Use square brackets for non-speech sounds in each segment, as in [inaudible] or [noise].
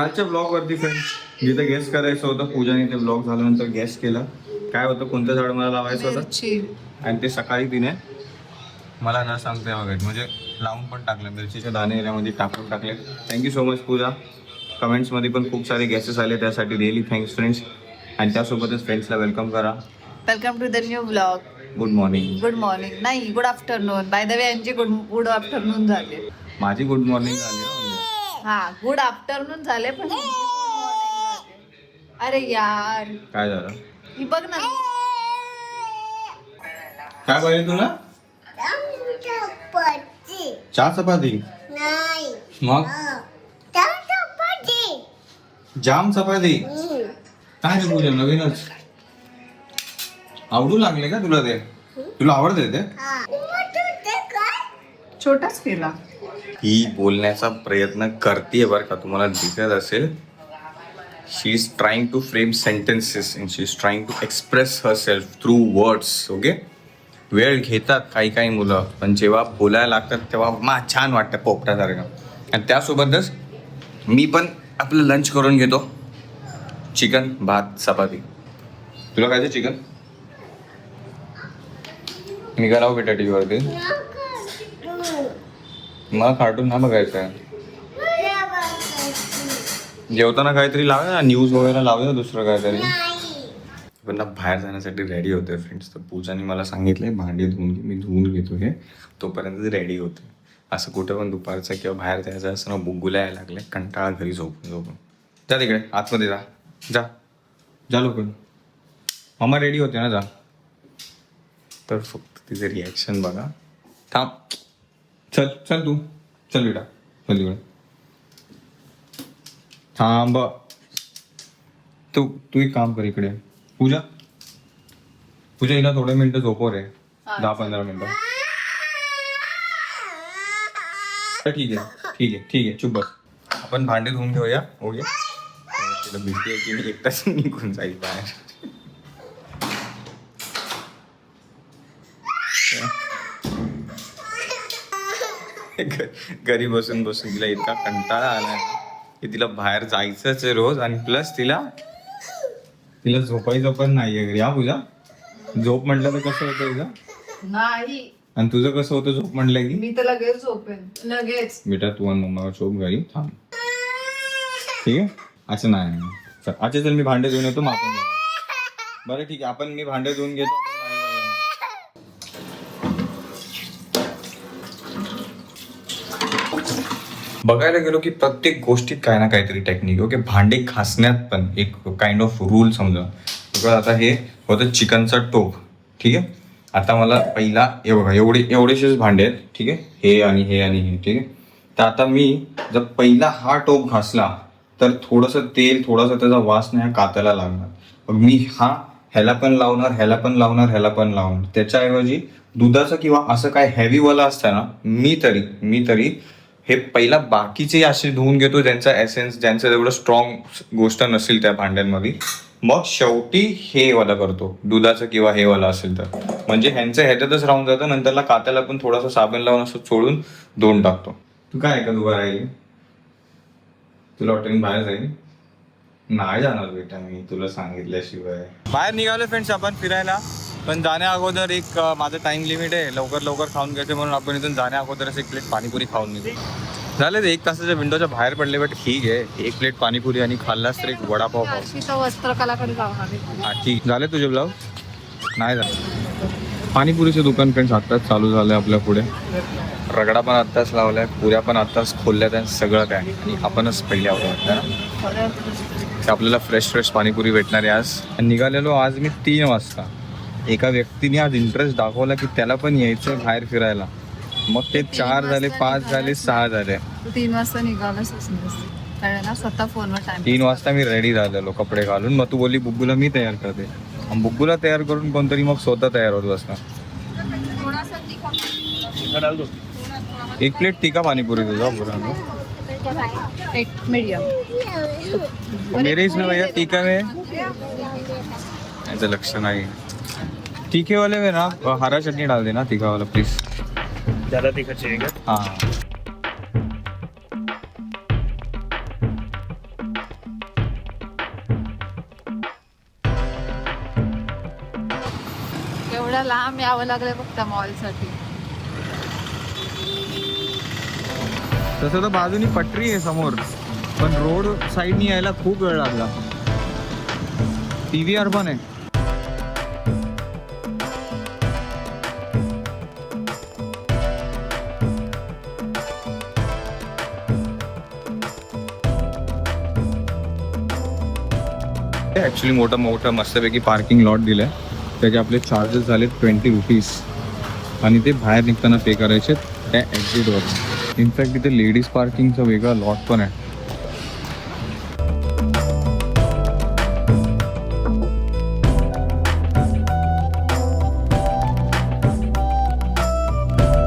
कालच्या ब्लॉग वरती फ्रेंड्स जिथे गेस्ट करायचं होतं पूजाने ते ब्लॉग झाल्यानंतर गेस्ट केलं. काय होतं कोणतं झाड मला लावायचं होतं? आणि ते सकाळी तिने मला न सांगते वगैरे म्हणजे लावून पण टाकलं मिरचीचे दाणे याच्यामध्ये टाकून टाकले. Thank you so much Pooja. कमेंट्समध्ये पण खूप सारे गॅसेस आले त्यासाठी रिअली थँक्स फ्रेंड्स आणि त्यासोबतच फ्रेंड्सला वेलकम करा. Welcome to the new blog good morning good morning नाही good afternoon by the way यांची गुड गुड आफ्टरनून झाले. माझी गुड मॉर्निंग झाली. हा गुड आफ्टरनून झाले पण. अरे यार. काय झालं? ही बघ ना. काय पाहिजे तुला? चहा चपाती. मग? जाम चपाती. काय रे पूजा नवीनच? आवडू लागले का तुला ते? तुला आवडते ते? छोटाच केला. ही बोलण्याचा प्रयत्न करते बरं का तुम्हाला दिसत असेल. She is trying to frame sentences and she is trying to express herself through words okay वेळ घेतात काही काही मुलं पण जेव्हा बोलायला लागतात तेव्हा मा छान वाटतं पोपटासारखं. आणि त्यासोबतच मी पण आपलं लंच करून घेतो. चिकन भात चपाती. तुला काय चिकन? मी करावं हो बेटा टी व्हीवरती मला कार्टून ना बघायचं. आहे जेवताना काहीतरी लावूया ना न्यूज वगैरे लावूया दुसरं काहीतरी. पण ना बाहेर जाण्यासाठी रेडी होते फ्रेंड्स तर पूजाने मला सांगितलंय भांडी धुवून घे मी धुवून घेतो हे. तोपर्यंत रेडी होते असं कुठं पण दुपारचं किंवा बाहेर जायचं असं ना बुगुला यायला लागले कंटाळा घरी झोपून झोपून. जा तिकडे आतमध्ये जा. जा. जा लोक मामा रेडी होते ना जा. तर फक्त तिचे रिॲक्शन बघा. थांब. चल चल तू. चल बेटा. चल तिकडे थांब. तू तू एक काम कर इकडे. पूजा. पूजा हिला थोडे मिनिटं झोपव रे. दहा पंधरा मिनिटं. ठीक आहे ठीक आहे ठीक आहे. चुप बस. आपण भांडे धुवून घेऊया. ओके तिला भीती आहे की मी एकटाच [laughs] निघून जाईल बाहेर. [laughs] घरी बसून बसून तिला इतका कंटाळा आलाय. की तिला बाहेर जायचंच आहे रोज आणि प्लस तिला तिला झोपायचं पण नाहीये घरी. हा पूजा? झोप म्हटलं तर कसं होतं तुझं नाही. आणि तुझं कसं होतं झोप म्हटलं की? मी तर लगेच झोपेन. लगेच. बेटा तू आणि मम्मा झोप घरी थांब. ठीक आहे? असं नाही अच्छा चल मी भांडे धुवून येतो मग आपण. बरं ठीक आहे. आपण मी भांडे धुवून घेतो आपण बाहेर जाऊया. बघायला गेलो की प्रत्येक गोष्टीत काय ना काहीतरी टेक्निक ओके भांडे घासण्यात पण एक काइंड ऑफ रूल समजा. बघा आता हे होतं चिकनचा टोप ठीक आहे? आता मला पहिला हे बघा एवढे एवढेसेच भांडे आहेत ठीक आहे? हे आणि हे आणि हे ठीक आहे? तर आता मी जर पहिला हा टोप घासला तर थोडंसं तेल थोडासा त्याचा वास नाही काताला लागणार. मग मी हा ह्याला पण लावणार ह्याला पण लावणार ह्याला पण लावणार. त्याच्याऐवजी दुधाचं किंवा असं काय हेवीवाला असतं ना मी तरी मी तरी हे पहिला बाकीचे असे धुवून घेतो ज्यांचा एसेन्स ज्यांचं एवढं स्ट्रॉंग गोष्ट नसेल त्या भांड्यांमध्ये. मग शेवटी हे वाला करतो. दुधाचं किंवा हे वाला असेल तर. म्हणजे ह्यांचं ह्याच्यातच राहून जातं नंतरला कात्याला पण थोडासा साबण लावून असं सोडून धुवून टाकतो. तू काय ऐकत उभा राहील? तुला वाटेल बाहेर जाईल नाही जाणार बेटा मी तुला सांगितल्याशिवाय. बाहेर निघालो फ्रेंड्स आपण फिरायला. पण जाण्या अगोदर एक माझं टाइम लिमिट आहे. लवकर लवकर खाऊन घ्यायचं म्हणून आपण इथून जाण्या अगोदरच एक प्लेट पाणीपुरी खाऊन निघू. झाले ते एक तासाच्या विंडोच्या बाहेर पडले बट ठीक आहे. एक प्लेट पाणीपुरी आणि खाल्लास तर एक वडापाव खाऊ. हा ठीक. झाले तुझे ब्लाऊज नाही झाले. पाणीपुरीचे दुकान फ्रेंड्स आत्ताच चालू झालंय आपल्या पुढे. रगडा पण आत्ताच लावलाय पुऱ्या पण आत्ताच खोलल्यात आणि सगळं काय. आणि आपणच पहिले आहोत आपल्याला फ्रेश फ्रेश पाणीपुरी भेटणार आहे आज. आणि निघालेलो आज मी तीन वाजता. एका व्यक्तीने आज इंटरेस्ट दाखवला की त्याला पण यायचं बाहेर फिरायला. मग ते चार झाले पाच झाले सहा झाले. तू तीन वाजता निघालाच कारण ना स्वतः फोनवर टाइम तीन वाजता मी रेडी झालेलो कपडे घालून. मग तू बोलली बुग्गूला मी तयार करते. आणि बुग्गूला तयार करून कोणतरी मग स्वतः तयार होत बसणार. एक प्लेट टिका पाणीपुरी तुझा बुरा एक मीडियम मेरे इसमें भैया टीका में? ऐसा लक्ष नहीं. तीखे वाले में ना हरा चटनी डाल देना तीखा वाला प्लीज ज्यादा तीखा चाहिए हाँ। एवढ्या लांब यावं लागलं फक्त मॉलसाठी तसं तर बाजूनी पटरी आहे समोर पण रोड साईडनी यायला खूप वेळ लागला. टी व्ही अर्बन आहे. ॲक्च्युली मोठं मोठं मस्तपैकी पार्किंग लॉट दिलं आहे त्याचे आपले चार्जेस झाले ट्वेंटी रुपीज आणि ते बाहेर निघताना पे करायचे त्या एक्झिटवर इनफॅक्ट इथे लेडीज पार्किंगचा वेगळा लॉट पण आहे.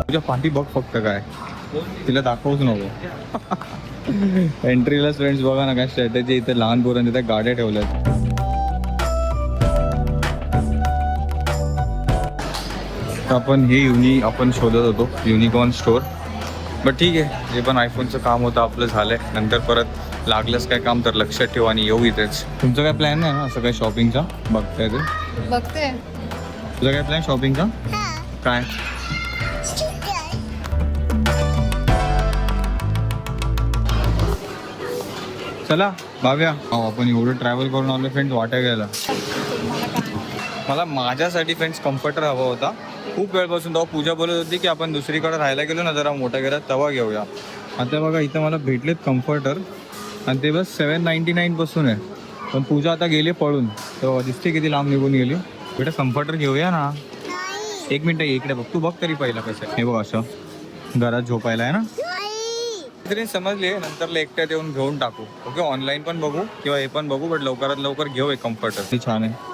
तुझ्या पाठी बघ फक्त काय. तिला दाखवूच नको. [laughs] एंट्रीला फ्रेंड्स बघा ना काय स्ट्रॅटेजी इथे लहान पोरांनी त्या गाड्या ठेवल्यात. आपण हे युनी आपण शोधत होतो युनिकॉर्न स्टोर बट ठीक आहे जे पण आयफोनचं काम होतं आपलं झालंय. नंतर परत लागलंच काय काम तर लक्षात ठेवा आणि येऊ इथेच. तुमचं काय प्लॅन नाही ना असं काय शॉपिंगचा बघताय ते? बघते. तुझा काय प्लॅन शॉपिंगचा काय? चला भाव्या. हो आपण एवढं ट्रॅव्हल करून आलो फ्रेंड्स वाट्या घ्यायला मला माझ्यासाठी फ्रेंड्स कम्फर्टर हवा होता. खूप वेळपासून तेव्हा पूजा बोलत होती की आपण दुसरीकडे राहायला गेलो ना जरा मोठ्या घरात तेव्हा घेऊया. आता बघा इथं मला भेटलेत कम्फर्टर आणि ते बस सेवन नाईन्टी नाईनपासून आहे. पण पूजा आता गेली पळून. तर दिसते किती लांब निघून गेली. बेटा कम्फर्टर घेऊया ना. एक मिनटं इकडे बघ. तू बघ तरी पहिला कसं हे बघ असं. घरात झोपायला आहे ना? तरी समजले नंतर एकट्यात येऊन घेऊन टाकू. ओके ऑनलाईन पण बघू किंवा हे पण बघू बट लवकरात लवकर घेऊ एक कम्फर्टर ते छान आहे.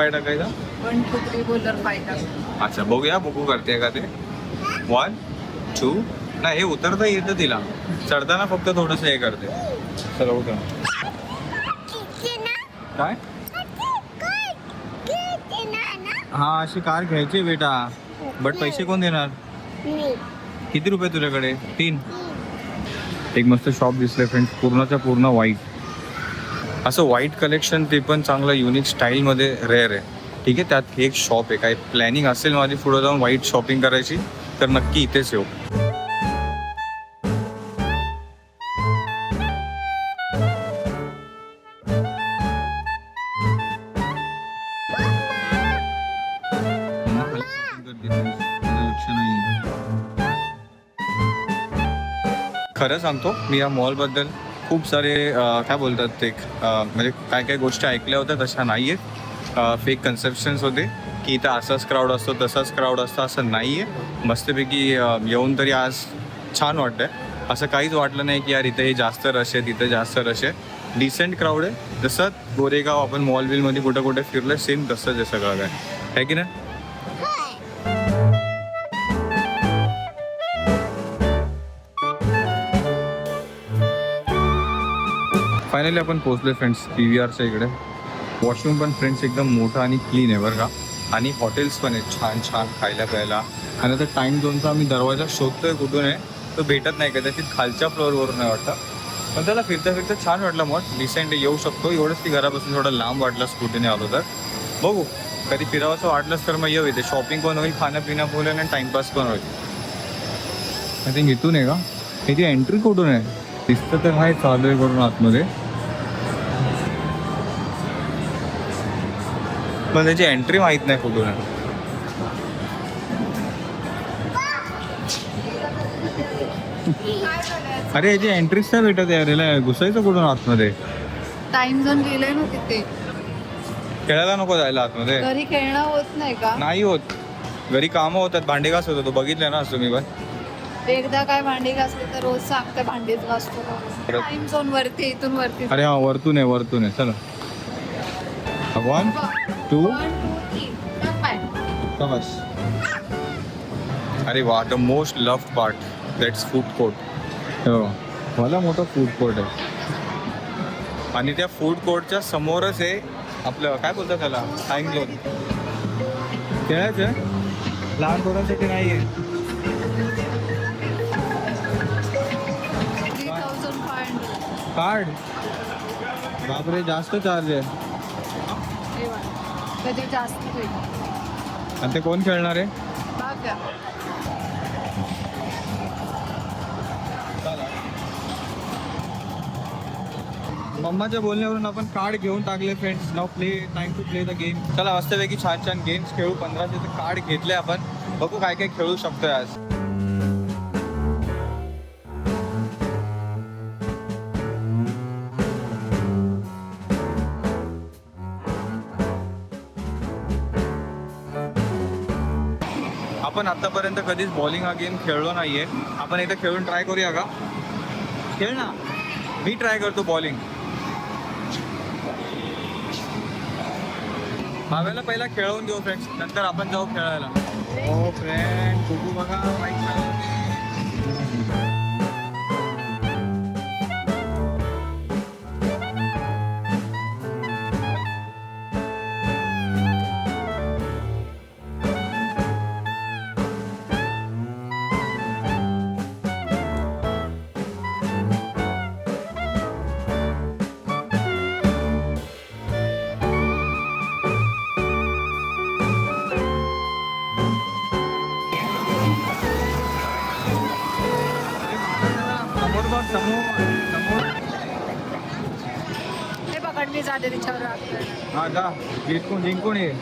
पाय टाकायचं वन टू थ्री बोलर फायदा? अच्छा बघूया बघू करते का ते. वन टू नाही हे उतरता येतं तिला. चढताना फक्त थोडंसं हे करते. चला उतर. काय? हा अशी कार घ्यायची बेटा. बट पैसे कोण देणार? किती रुपये तुझ्याकडे? तीन. एक मस्त शॉप दिसलंय फ्रेंड्स पूर्णच्या पूर्ण व्हाईट असं व्हाईट कलेक्शन ते पण चांगलं युनिक स्टाईलमध्ये रेअर आहे. ठीक आहे? त्यात हे एक शॉप आहे. काय प्लॅनिंग असेल माझी पुढे जाऊन व्हाईट शॉपिंग करायची तर नक्की इथेच येऊ. खरं सांगतो मी या मॉलबद्दल खूप सारे काय बोलतात ते म्हणजे काय काय गोष्टी ऐकल्या होत्या तशा नाही आहेत फेक कन्सेप्शन्स होते की इथं असाच क्राऊड असतो तसाच क्राऊड असतो असं नाही आहे मस्तपैकी येऊन तरी आज छान वाटतंय. असं काहीच वाटलं नाही की यार इथे हे जास्त रश आहे तिथे जास्त रश आहे. डिसेंट क्राऊड आहे. जसं गोरेगाव आपण मॉल बिलमध्ये कुठं कुठे फिरलं सेम तसंच आहे सगळं काय. आहे की नाही? फायनली आपण पोहोचलोय फ्रेंड्स पी व्ही आरच्या इकडे. वॉशरूम पण फ्रेंड्स एकदम मोठा आणि क्लीन आहे बरं का. आणि हॉटेल्स पण आहेत छान छान खायला प्यायला. आणि आता टाईम झोनचा आम्ही दरवाजा शोधतोय कुठून आहे तो भेटत नाही कदाचित खालच्या फ्लोअरवरून नाही वाटतं. पण त्याला फिरता फिरता छान वाटलं मग. डिसेंट येऊ शकतो. एवढंच की घरापासून थोडं लांब वाटलं स्कूटीने आलो तर. बघू. कधी फिरावंसं वाटलंच तर मग येऊ इथे. शॉपिंग पण होईल खाणं पिणं पण होईल आणि टाईमपास पण होईल. आय थिंक इथून आहे का? इथे एंट्री कुठून आहे? दिसतं तर आहे चालू आहे करून आतमध्ये. पण त्याची एंट्री माहीत नाही कुठून आहे. अरे याची एंट्रीच नाही भेटत यार घुसायचं कुठून आतमध्ये? टाइम झोन लिहिलंय ना तिथे. खेळायला नको जायला आतमध्ये. घरी खेळणं होत नाही का? नाही होत. घरी कामं होतात भांडे घास होतो तो बघितलं ना असं मी पण. एकदा काय भांडी घासली तर रोज सांगते भांडीच घासतो टाइम झोन वरती इथून वरती. अरे हा वरतून आहे वरतून आहे. चला. One two. बस अरे वा the most love part that's food court हो. मला मोठं फूड कोर्ट आहे. आणि त्या फूड कोर्टच्या समोरच आहे आपलं काय बोलतात त्याला? टाईम झोन खेळायचं? लहान पोरांसाठी नाही आहे कार्ड बापरे जास्त चार्ज आहे. त्याचे जास्त होईल. आणि ते कोण खेळणार आहे? मम्माच्या बोलण्यावरून आपण कार्ड घेऊन टाकले friends now play time to play the game चला मस्तपैकी छान छान गेम्स खेळू पंधराशे कार्ड घेतले आपण. बघू काय काय खेळू शकतोय आज. आतापर्यंत कधीच बॉलिंग हा गेम खेळलो नाहीये. आपण एकदा खेळून ट्राय करूया का? खेळ ना. मी ट्राय करतो बॉलिंग भाव्याला पहिला खेळवून देऊ फ्रेंड्स नंतर आपण जाऊ खेळायला. हो फ्रेंड बघा. जा जिंकून जिंकून ये.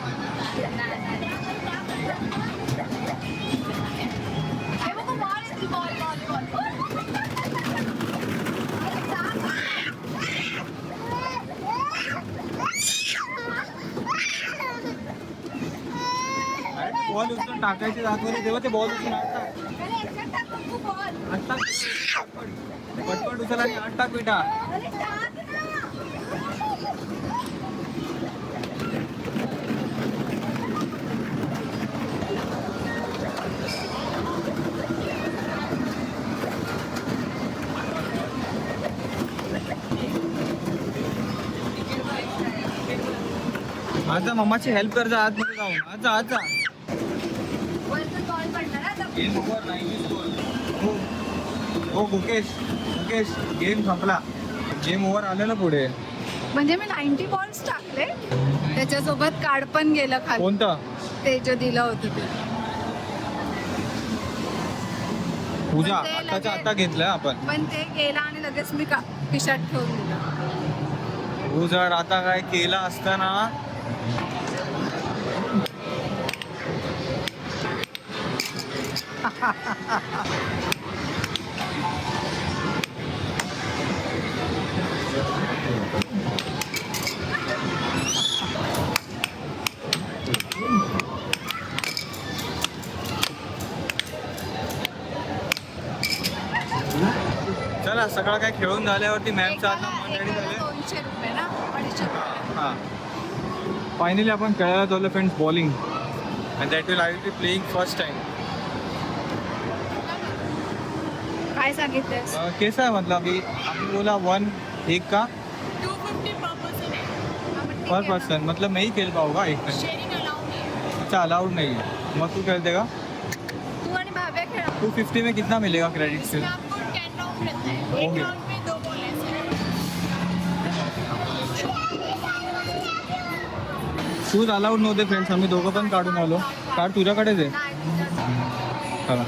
बॉल उचलून टाकायची दाखवली तेव्हा ते बॉल उचलून आत टाक. पटपट उचल आणि आत टाक बेटा मम्माची हेल्प कर जा आतमध्ये जाऊन. आज जा आज जा. गेम ओव्हर नाही हो हो मुकेश मुकेश गेम संपला गेम ओव्हर आलेला पुढे. म्हणजे मी नाईन्टी बॉल्स टाकले. त्याच्यासोबत कार्ड पण गेलं खाली. कोणतं? ते जे दिलं होतं ते. पूजा पण ते आताच्या लगेच- आता घेतलंय आपण. पण ते गेलं आणि लगेच मी का पिशात ठेवून दिलं. तू जर आता काय केलं असतं चला सगळं काय खेळून झाल्यावरती मॅमचं झाले. दोनशे रुपये ना अडीचशे रुपये. हां. फायनली आपण खेळायला चाललो friends bowling and that will I will be playing first time काय सांगितलंस कैसा है मतलब अभी? आपने बोला वन एक का। Two fifty per person per person मतलब मैं ही खेल पाऊंगा एक शेअरिंग अलाउड नाही अच्छा अलाउड नहीं है। मग तू खेल देगा। तू आणि भाव्या खेळा टू फिफ्टी में कितना मिलेगा क्रेडिट से इसमें आपको टेन राउंड रहता है। एक Okay. राउंड में दो बॉल ऐसे शूज अलाउड नव्हते फ्रेंड्स आम्ही दोघं पण काढून आलो कार्ड तुझ्याकडेच आहे नाही चला।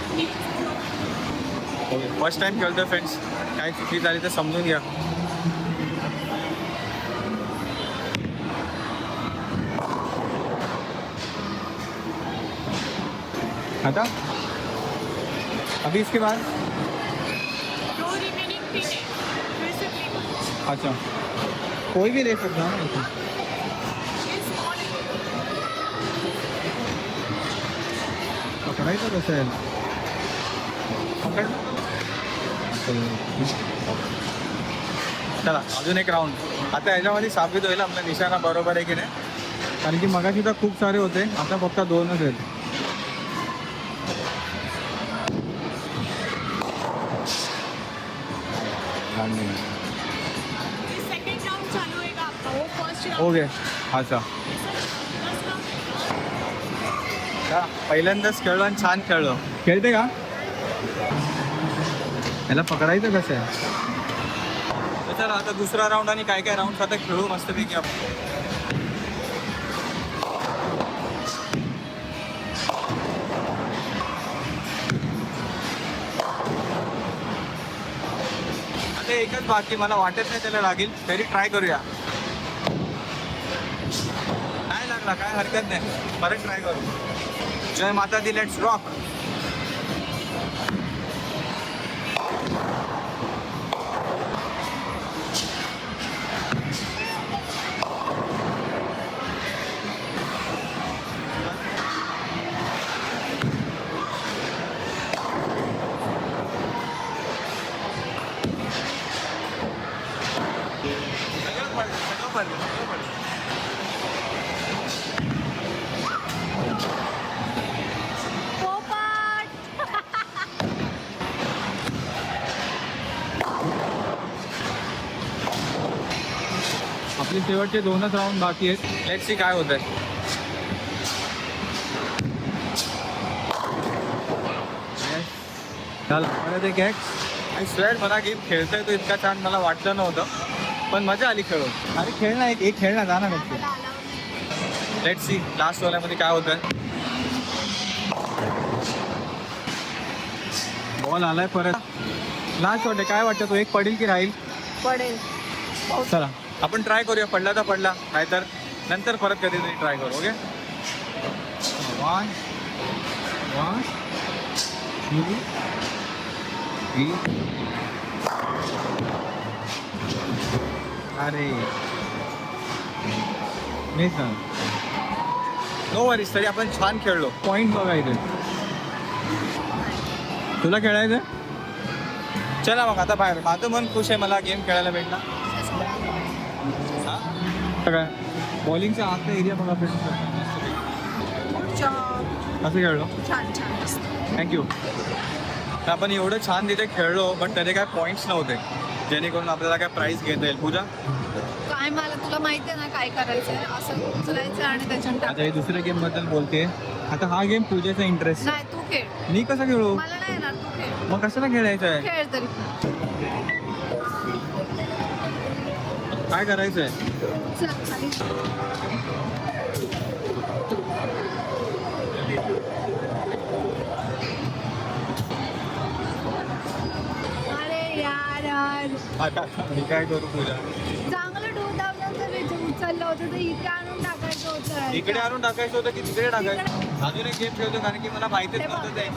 आप नीचे से लो। ओके फर्स्ट टाइम खेळतोय फ्रेंड्स काय चुकी झाली तर समजून घ्या. आता? अभी इसके बाद? अच्छा। कोई भी ले सकता है। स्मॉल है। कसं आहे पकड। चला अजून एक राऊंड आता याच्यामध्ये साबित होईल आपला निशाणा बरोबर आहे की नाही? कारण की मगाशी तर खूप सारे होते आता फक्त दोनच आहेत. राउंड फर्स्ट लास्ट ओके अच्छा का? पहिल्यांदाच खेळलो आणि छान खेळलो. खेळते का? याला पकडायचं कसं आहे? तर चला आता दुसरा राऊंड आणि काय काय राऊंड आता खेळू मस्तपैकी आपण. एकच बाकी मला वाटत नाही त्याला लागेल. तरी ट्राय करूया. नाही लागला? काय हरकत नाही. परत ट्राय करू. जय माता दी लेट्स रॉक शेवटचे दोनच राऊंड बाकी आहेत. लेट्स सी काय होत आहे चला परत एक आय स्वेअर मला गेम खेळतोय तो इतका छान मला वाटलं नव्हतं. पण मजा आली खेळून. अरे खेळ ना एक एक खेळ ना जा ना नक्की लेट सी लास्ट वाल्यामध्ये काय होत आहे बॉल आलाय परत. लास्ट वाटते काय वाटतं? तो एक पडेल की राहील? पडेल. चला. आपण ट्राय करूया. पडला तर पडला. नाहीतर नंतर परत कधीतरी ट्राय करू okay one one two three अरे मिस नो वरीस तरी आपण छान खेळलो. पॉईंट बघायचे. तुला खेळायचं चला मग आता बाहेर. माझं मन खुश आहे मला गेम खेळायला भेटला. काय? बॉलिंगचा आतला एरिया बघा असं खेळलो? थँक्यू आपण एवढं छान तिथे खेळलो पण त्याचे काय पॉईंट्स नव्हते. जेणेकरून आपल्याला काय प्राईज घेता येईल. पूजा? काय मला तुला माहिती आहे ना काय करायचंय? असं उचलायचं आणि त्याच्यात आता हे दुसऱ्या गेमबद्दल बोलते. आता हा गेम पूजेचा इंटरेस्ट नाही तू खेळ. मी कसं खेळू? मला नाही येणार तू खेळ. मग कशाला खेळायचं आहे खेळ तरी. काय करायचं आहे चल खाली अरे यार यार. आता मी काय करू पूजा? चांगलं टू थाउजंडचं वेच उचललं होतं तर इथे आणून टाकायचं होतं. इकडे आणून टाकायचं होतं की तिकडे टाकायचं? अजून एक गेम खेळतो कारण की मला माहितीच नव्हतं हे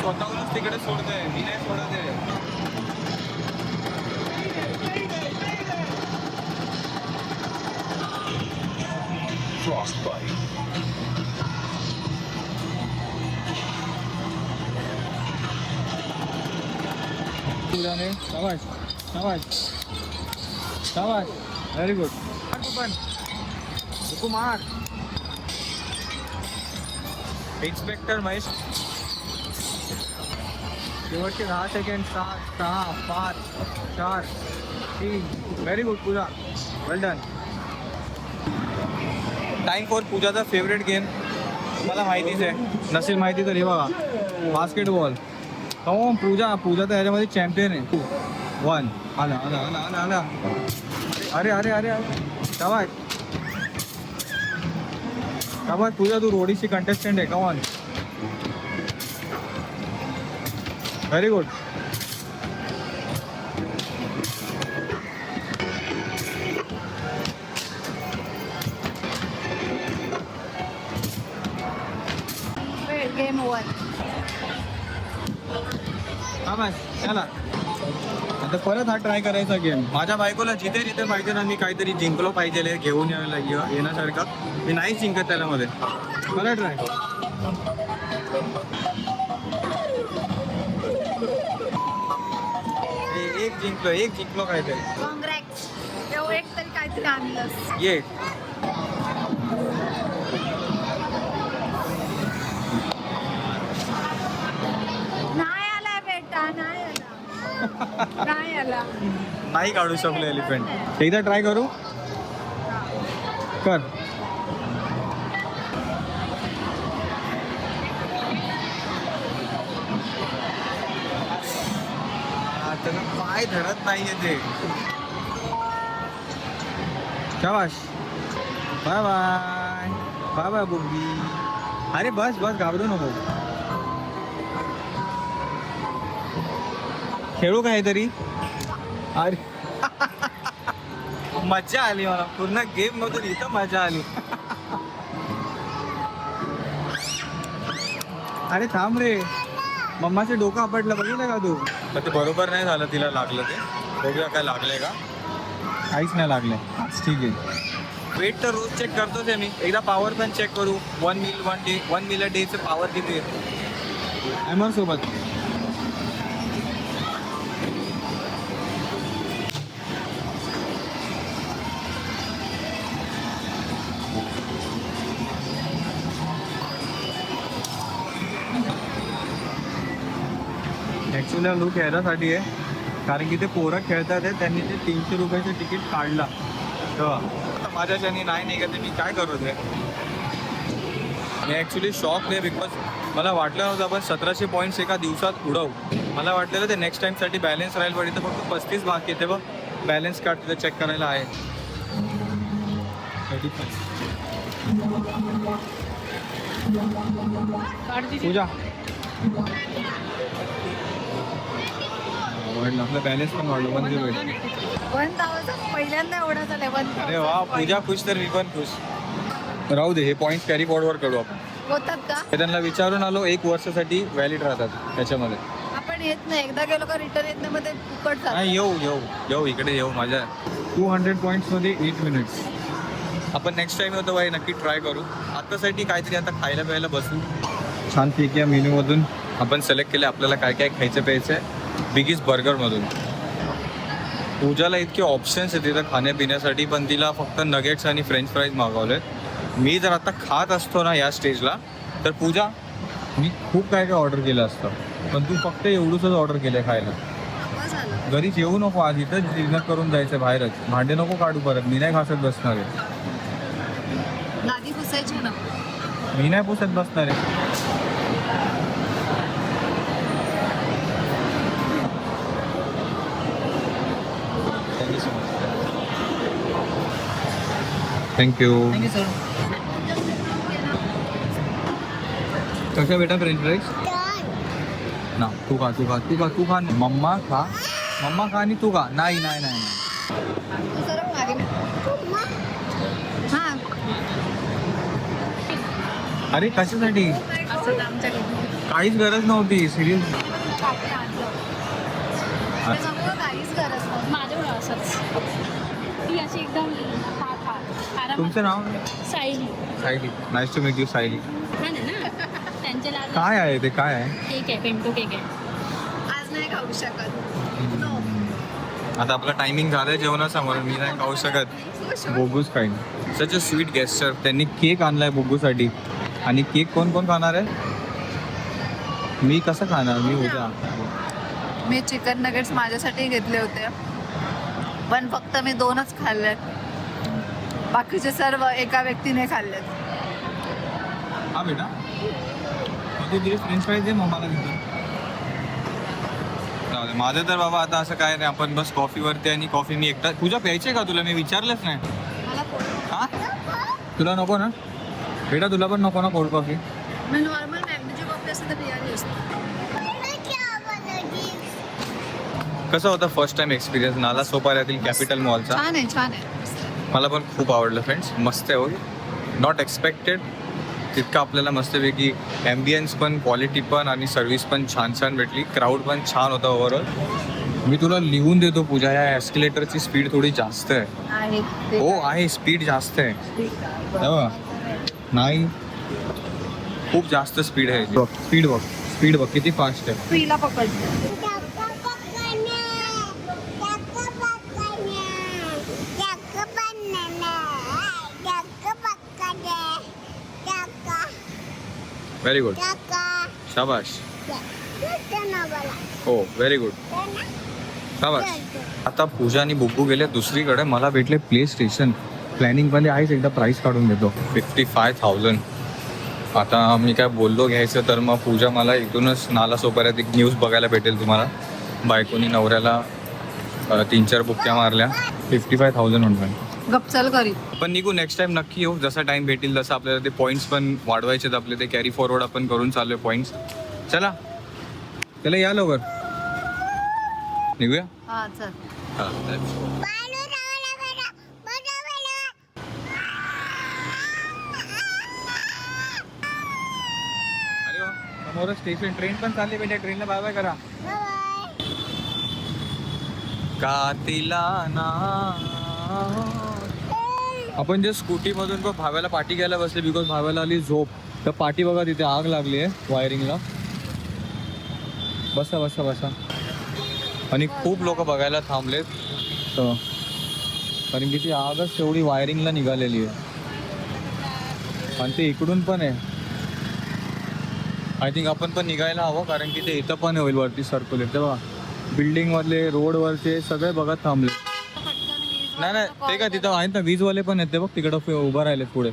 स्वतःहूनच तिकडे सोडतोय. मी नाही सोडत आहे. पूजाने शाबाश शाबाश शाबाश व्हेरी गुड मार तू पण इन्स्पेक्टर महेश. शेवटचे दहा सेकंड सात सहा पाच चार तीन. Very good Pooja. Well done time for पूजाचा favourite game तुम्हाला माहितीच आहे. नसेल माहिती तर हे बघा. बास्केटबॉल हो पूजा. पूजा तर ह्याच्यामध्ये चॅम्पियन आहे. वन आला आला आला आला आला. अरे अरे अरे अरे. शाबाश शाबाश पूजा तू रोडीची कंटेस्टंट आहे कमान व्हेरी गुड गेम ओव्हर शाबाश चला. आता परत हा ट्राय करायचा गेम माझ्या बायकोला जिथे जिथे पाहिजे ना मी काहीतरी जिंकलो पाहिजे घेऊन यायला येण्यासारखं. मी नाही जिंकत त्याच्यामध्ये परत ट्राय एक जिंकलो एक जिंकलो काहीतरी. तरी काहीतरी आणलंस. ये नाही आलाय बेटा नाही आला नाही आला. नाही काढू शकलो एलिफंट एकदा ट्राय करू? कर. त्याला पाय धरत नाहीये ते. शाबाश बाय बाय. बाय बाय बुब्बी अरे बस बस घाबरू नको. खेळू काहीतरी? अरे. मजा आली मला. पूर्ण गेम मधून इथं मजा आली. अरे थांब रे. मम्माचे डोकं आपटलं. बघितलं का तू? पण ते बरोबर नाही झालं तिला लागलं ते. बघूया काय लागलंय का. काहीच नाही लागलंय ठीक आहे. वेट तर रोज चेक करतोच आहे मी. एकदा पॉवर पण चेक करू. One meal one day one meal डेचं पॉवर किती आहे सोबत. ॲक्च्युली लोक खेळण्यासाठी आहे. कारण की ते पोरं खेळतात आहे त्यांनी ते तीनशे रुपयाचं तिकीट काढला. तेव्हा आता माझ्याच्यानी नाही निघत ते मी काय करू ते? मी ॲक्च्युली शॉक आहे बिकॉज मला वाटलं नव्हतं आपण सतराशे पॉईंट्स एका दिवसात उडवू. मला वाटलेलं ते नेक्स्ट टाईमसाठी बॅलन्स राहील पण इथं फक्त पस्तीस बाकी येते बघ बॅलन्स कार्ड तिथं चेक करायला आहे. पूजा. आपलं बॅलन्स पण वाढलं. वन झिरो वन थाउजंड पहिल्यांदा एवढा झालाय वन अरे वा पूजा खुश तर मी पण खुश. राहू दे हे पॉईंट कॅरी फॉरवर्ड करू आपण. होतात का? हे त्यांना विचारून आलो एक वर्षासाठी व्हॅलिड राहतात त्याच्यामध्ये. आपण येत नाही. एकदा गेलो का रिटर्न येत नाही मध्ये फुकट नाही येऊ येऊ येऊ इकडे येऊ माझ्या. टू हंड्रेड पॉईंट्समध्ये एट मिनिट्स आपण नेक्स्ट टाइम होतो बाई नक्की ट्राय करू. आत्तासाठी काहीतरी आता खायला प्यायला बसू छानपैकी या मेन्यूमधून आपण सिलेक्ट केलं आपल्याला काय काय खायचं प्यायचं आहे. बिगीज बर्गरमधून पूजाला इतके ऑप्शन्स आहेत तिथं खाण्यापिण्यासाठी पण तिला फक्त नगेट्स आणि फ्रेंच फ्राईज मागवले मी जर आता खात असतो ना या स्टेजला तर पूजा मी खूप काय काय ऑर्डर केलं असतं पण तू फक्त एवढंच ऑर्डर केलं खायला. घरी जेवू नको आज इथं डिनर करून जायचं बाहेरच. भांडे नको काढू परत मी नाही घासत बसणार आहे. मी नाही पुसत बसणार आहे. थँक्यू कसं बेटा फ्रेंच फ्राईज ना तू खा तू खा तू खा तू खा. मम्मा खा. मम्मा खा आणि तू खा. नाही नाही नाही हा. अरे कशासाठी? काहीच गरज नव्हती सिरियस काहीच गरज असंच. ती अशी एकदम. तुमचं नाव? Sayali. Sayali. Nice to meet you Sayali. छान आहे ना. त्यांच्या लाल काय आहे ते? काय आहे? केक आहे पेंटो केक आहे. आज नाही खाऊ शकत. नो आता आपला टायमिंग झालाय जेवणाचा म्हणून मी नाही खाऊ शकत. बोगूच खाईन. सच अ स्वीट गेस्टर त्यांनी केक आणलाय बोगूसाठी. आणि केक कोण कोण खाणार आहे? मी कसं खाणार? मी उद्या मी चिकन नगेट्स माझ्यासाठी घेतले होते. पण फक्त मी दोनच खाल्लेत. बाकीचे सर्व एका व्यक्तीने खाल्लेत. हा बेटा. मग फ्रेंच फ्राईज दे जाऊ दे. माझं तर बाबा आता असं काय नाही आपण बस कॉफीवरती आणि कॉफी मी एकटा तुझ्या प्यायचे का तुला? मी विचारलंच नाही. मला हा? तुला नको ना? बेटा तुला पण नको ना कोल्ड कॉफी मी नॉर्मल मॅग्नेची कॉफी असते तर बिर्याणी असते. कसं होतं फर्स्ट टाइम एक्सपिरियन्स नाला सोपाऱ्यातील कॅपिटल मॉलचा छान आहे छान आहे. मला पण खूप आवडलं फ्रेंड्स मस्त आहे हो. नॉट एक्सपेक्टेड तितकं आपल्याला मस्तपैकी ॲम्बियन्स पण क्वालिटी पण आणि सर्व्हिस पण छान छान भेटली. क्राऊड पण छान होता ओव्हरऑल मी तुला लिहून देतो पूजा. या ॲस्किलेटरची स्पीड थोडी जास्त आहे. हो आहे. स्पीड जास्त आहे. हे. नाही. खूप जास्त स्पीड आहे. स्पीड बघ. स्पीड बघ. किती फास्ट आहे. व्हेरी गुड शाबाश हो व्हेरी गुड शाबाश आता पूजा आणि बुब्बू गेले दुसरीकडे. मला भेटले प्ले स्टेशन प्लॅनिंगमध्ये आहेच. एकदा प्राइस काढून देतो. फिफ्टी फाय थाउजंड आता मी काय बोललो घ्यायचं तर मग पूजा मला इथूनच नाला सोपाऱ्यात एक न्यूज बघायला भेटेल तुम्हाला. बायकोनी नवऱ्याला तीन चार बुक्क्या मारल्या. फिफ्टी फाय थाउजंड म्हणून गपचल करी. आपण निघू नेक्स्ट टाइम नक्की येऊ. जसा टाइम भेटेल तसं आपल्याला ते पॉईंट्स पण वाढवायचे आहेत आपले. ते कॅरी फॉरवर्ड आपण करून चालू आहे पॉईंट्स चला त्याला या लवकर. निघूया? हा चल. हा. अरे वा समोरच स्टेशन ट्रेन पण चालली पाहिजे. ट्रेनला बाय बाय करा. कातिला ना आपण जे स्कूटीमधून पण भाव्याला पाठी घ्यायला बसले बिकॉज भाव्याला आली झोप. तर पाठी बघा तिथे आग लागली आहे वायरिंगला बसा बसा बसा. आणि खूप लोक बघायला थांबलेत तर कारण की ती आगच तेवढी वायरिंगला निघालेली आहे. आणि ते इकडून पण आहे. आय थिंक आपण पण निघायला हवं कारण की ते इथं पण होईल वरती सर्क्युलेट तेव्हा बिल्डिंगमधले रोडवरचे सगळे बघत थांबले. नाही नाही ते काय तिथं आहेत ना वीजवाले पण आहेत ते बघ तिकडं उभं राहिलेत पुढे.